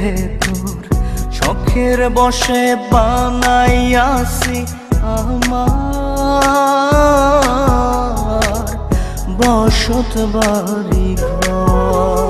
ভেতর শখের বসে বানাইয়াছি আমার বসত বাড়ি ঘর।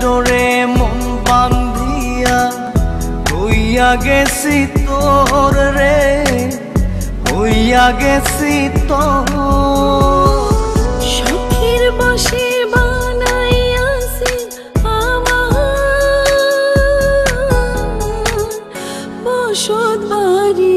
ডোরে মন বান্ধিয়া হইয়া গেছি তোর রে হইয়া গেছি তোর। সুখের বসে বসত বাড়ি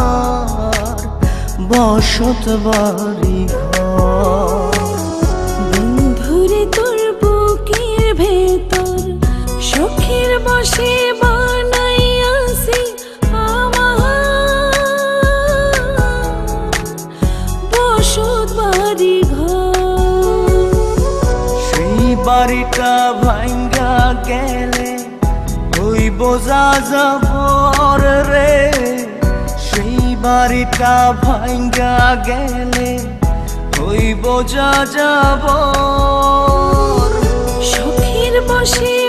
বসত বাড়ি ঘর। বন্ধুরে তোর বুকের ভেতর সুখের বসে বানাইয়াছি আমার বসত বাড়ি ঘর। সেই বাড়িটা ভাঙ্গা গেলে ওই বোঝা যাবর রে। বাড়িটা ভাঙ্গা গেলে হইব যা যাব। সখীর বসে